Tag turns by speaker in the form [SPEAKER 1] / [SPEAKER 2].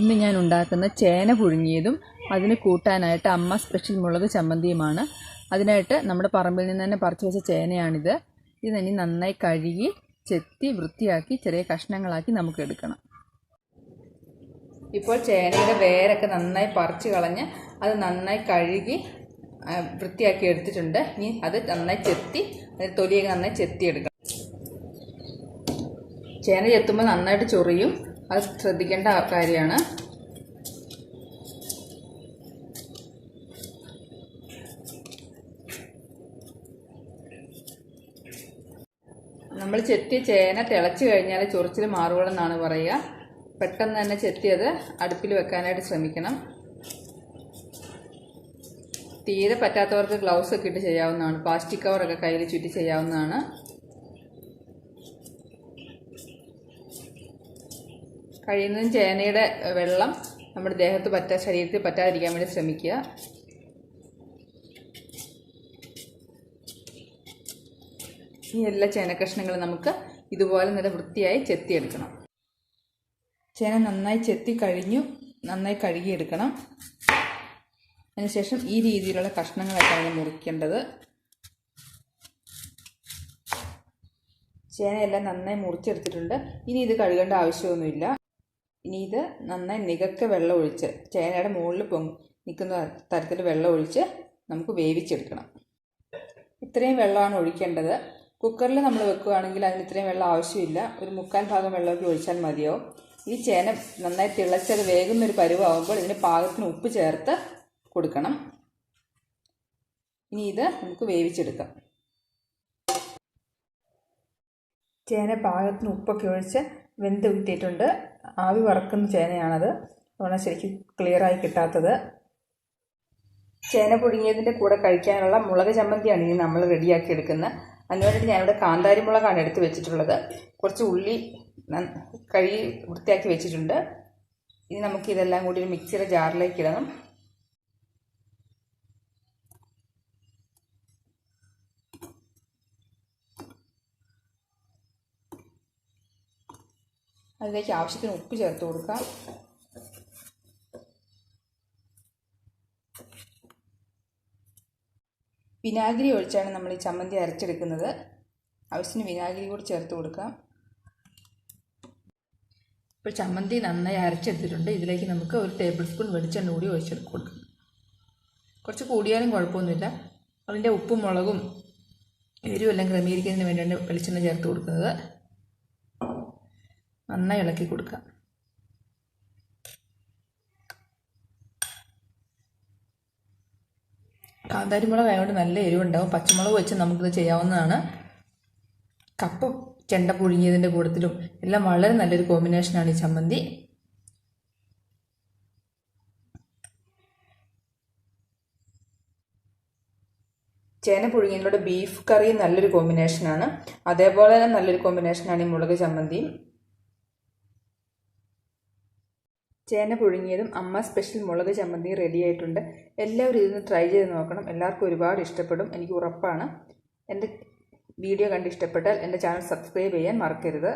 [SPEAKER 1] ഇന്ന് ഞാൻ ഉണ്ടാക്കുന്ന ചേന പുഴുങ്ങിയതും അതിന് കൂട്ടാനായിട്ട് അമ്മ സ്പെഷ്യൽ മുളക് ചമ്മന്തിയുമാണ്. അതിനായിട്ട് നമ്മുടെ പറമ്പിൽ നിന്ന് തന്നെ പറിച്ചു വെച്ച ചേനയാണിത്. ഇത് ഇനി നന്നായി കഴുകി ചെത്തി വൃത്തിയാക്കി ചെറിയ കഷ്ണങ്ങളാക്കി നമുക്ക് എടുക്കണം. ഇപ്പോൾ ചേനയുടെ വേരൊക്കെ നന്നായി പറിച്ച് കളഞ്ഞ് അത് നന്നായി കഴുകി വൃത്തിയാക്കി എടുത്തിട്ടുണ്ട്. ഇനി അത് നന്നായി ചെത്തി അതിന് തൊലിയൊക്കെ നന്നായി ചെത്തിയെടുക്കണം. ചേന ചെത്തുമ്പോൾ നന്നായിട്ട് ചൊറിയും. അത് ശ്രദ്ധിക്കേണ്ട കാര്യമാണ്. നമ്മൾ ചെത്തിയ ചേന തിളച്ച് കഴിഞ്ഞാൽ ചൊറിച്ചിൽ മാറുകളെന്നാണ് പറയുക. പെട്ടെന്ന് തന്നെ ചെത്തിയത് അടുപ്പിൽ വെക്കാനായിട്ട് ശ്രമിക്കണം. തീരെ പറ്റാത്തവർക്ക് ഗ്ലൗസ് ഒക്കെ ഇട്ട് ചെയ്യാവുന്നതാണ്. പ്ലാസ്റ്റിക് കവറൊക്കെ കയ്യിൽ ചുറ്റി ചെയ്യാവുന്നതാണ്. കഴിയുന്നതും ചേനയുടെ വെള്ളം നമ്മുടെ ദേഹത്ത് പറ്റാ ശരീരത്തിൽ പറ്റാതിരിക്കാൻ വേണ്ടി ശ്രമിക്കുക. ഈ എല്ലാ ചേനക്കഷ്ണങ്ങളും നമുക്ക് ഇതുപോലെ നല്ല വൃത്തിയായി ചെത്തിയെടുക്കണം. ചേന നന്നായി ചെത്തി കഴിഞ്ഞു. നന്നായി കഴുകിയെടുക്കണം. അതിനുശേഷം ഈ രീതിയിലുള്ള കഷ്ണങ്ങളായിട്ടാണ് മുറിക്കേണ്ടത്. ചേനയെല്ലാം നന്നായി മുറിച്ചെടുത്തിട്ടുണ്ട്. ഇനി ഇത് കഴുകേണ്ട ആവശ്യമൊന്നുമില്ല. ഇനി ഇത് നന്നായി നികക്ക് വെള്ളം ഒഴിച്ച് ചേനയുടെ മുകളിൽ പൊങ്ങി നിൽക്കുന്ന തരത്തിൽ വെള്ളം ഒഴിച്ച് നമുക്ക് വേവിച്ചെടുക്കണം. ഇത്രയും വെള്ളമാണ് ഒഴിക്കേണ്ടത്. കുക്കറിൽ നമ്മൾ വെക്കുകയാണെങ്കിൽ അതിന് ഇത്രയും വെള്ളം ആവശ്യമില്ല. ഒരു മുക്കാൽ ഭാഗം വെള്ളമൊക്കെ ഒഴിച്ചാൽ മതിയോ ഈ ചേന നന്നായി തിളച്ചത് വേകുന്ന ഒരു പരുവാകുമ്പോൾ ഇതിന് പാകത്തിന് ഉപ്പ് ചേർത്ത് കൊടുക്കണം. ഇനി ഇത് നമുക്ക് വേവിച്ചെടുക്കാം. ചേന പാകത്തിന് ഉപ്പൊക്കെ ഒഴിച്ച് വെന്ത് കിട്ടിയിട്ടുണ്ട്. ആവി വറക്കുന്ന ചേനയാണത്. അതുകൊണ്ട് ശരിക്കും ക്ലിയറായി കിട്ടാത്തത്. ചേന പുഴുങ്ങിയതിന്റെ കൂടെ കഴിക്കാനുള്ള മുളക് ചമ്മന്തിയാണ് ഇനി നമ്മൾ റെഡിയാക്കി എടുക്കുന്നത്. അതിനുവേണ്ടിയിട്ട് ഞാനിവിടെ കാന്താരി മുളകാണ് എടുത്ത് വെച്ചിട്ടുള്ളത്. കുറച്ച് ഉള്ളി കഴുകി വൃത്തിയാക്കി വെച്ചിട്ടുണ്ട്. ഇനി നമുക്ക് ഇതെല്ലാം കൂടി ഒരു മിക്സിയുടെ ജാറിലേക്ക് ഇടണം. അതിലേക്ക് ആവശ്യത്തിന് ഉപ്പ് ചേർത്ത് കൊടുക്കാം വിനാഗിരി ഒഴിച്ചാണ് നമ്മൾ ഈ ചമ്മന്തി അരച്ചെടുക്കുന്നത്. ആവശ്യത്തിന് വിനാഗിരി കൂടി ചേർത്ത് കൊടുക്കാം ഇപ്പോൾ ചമ്മന്തി നന്നായി അരച്ചെടുത്തിട്ടുണ്ട്. ഇതിലേക്ക് നമുക്ക് ഒരു ടേബിൾ സ്പൂൺ വെളിച്ചെണ്ണ കൂടി ഒഴിച്ചെടുത്ത് കൊടുക്കാം. കുറച്ച് കൂടിയാലും കുഴപ്പമൊന്നുമില്ല. അതിന്റെ ഉപ്പും മുളകും എരിവും എല്ലാം ക്രമീകരിക്കുന്നതിന് വേണ്ടിയാണ് വെളിച്ചെണ്ണ ചേർത്ത് കൊടുക്കുന്നത്. നന്നായി ഇളക്കി കൊടുക്കാം കാന്താരിമുളക് ആയതുകൊണ്ട് നല്ല എരിവുണ്ടാവും. പച്ചമുളക് വെച്ച് നമുക്കിത് ചെയ്യാവുന്നതാണ്. കപ്പ ചെണ്ട പുഴുങ്ങിയതിന്റെ കൂട്ടത്തിലും എല്ലാം വളരെ നല്ലൊരു കോമ്പിനേഷനാണ് ഈ ചമ്മന്തി. ചേന പുഴുങ്ങിയതിലൂടെ ബീഫ് കറി നല്ലൊരു കോമ്പിനേഷനാണ് അതേപോലെ തന്നെ നല്ലൊരു കോമ്പിനേഷനാണ് ഈ മുളക് ചമ്മന്തിയും ചേന പുഴുങ്ങിയതും അമ്മ സ്പെഷ്യൽ മുളക് ചമ്മന്തി റെഡി ആയിട്ടുണ്ട്. എല്ലാവരും ഇതൊന്ന് ട്രൈ ചെയ്ത് നോക്കണം. എല്ലാവർക്കും ഒരുപാട് ഇഷ്ടപ്പെടും. എനിക്ക് ഉറപ്പാണ്. എന്റെ വീഡിയോ കണ്ട് ഇഷ്ടപ്പെട്ടാൽ എന്റെ ചാനൽ സബ്സ്ക്രൈബ് ചെയ്യാൻ മറക്കരുത്.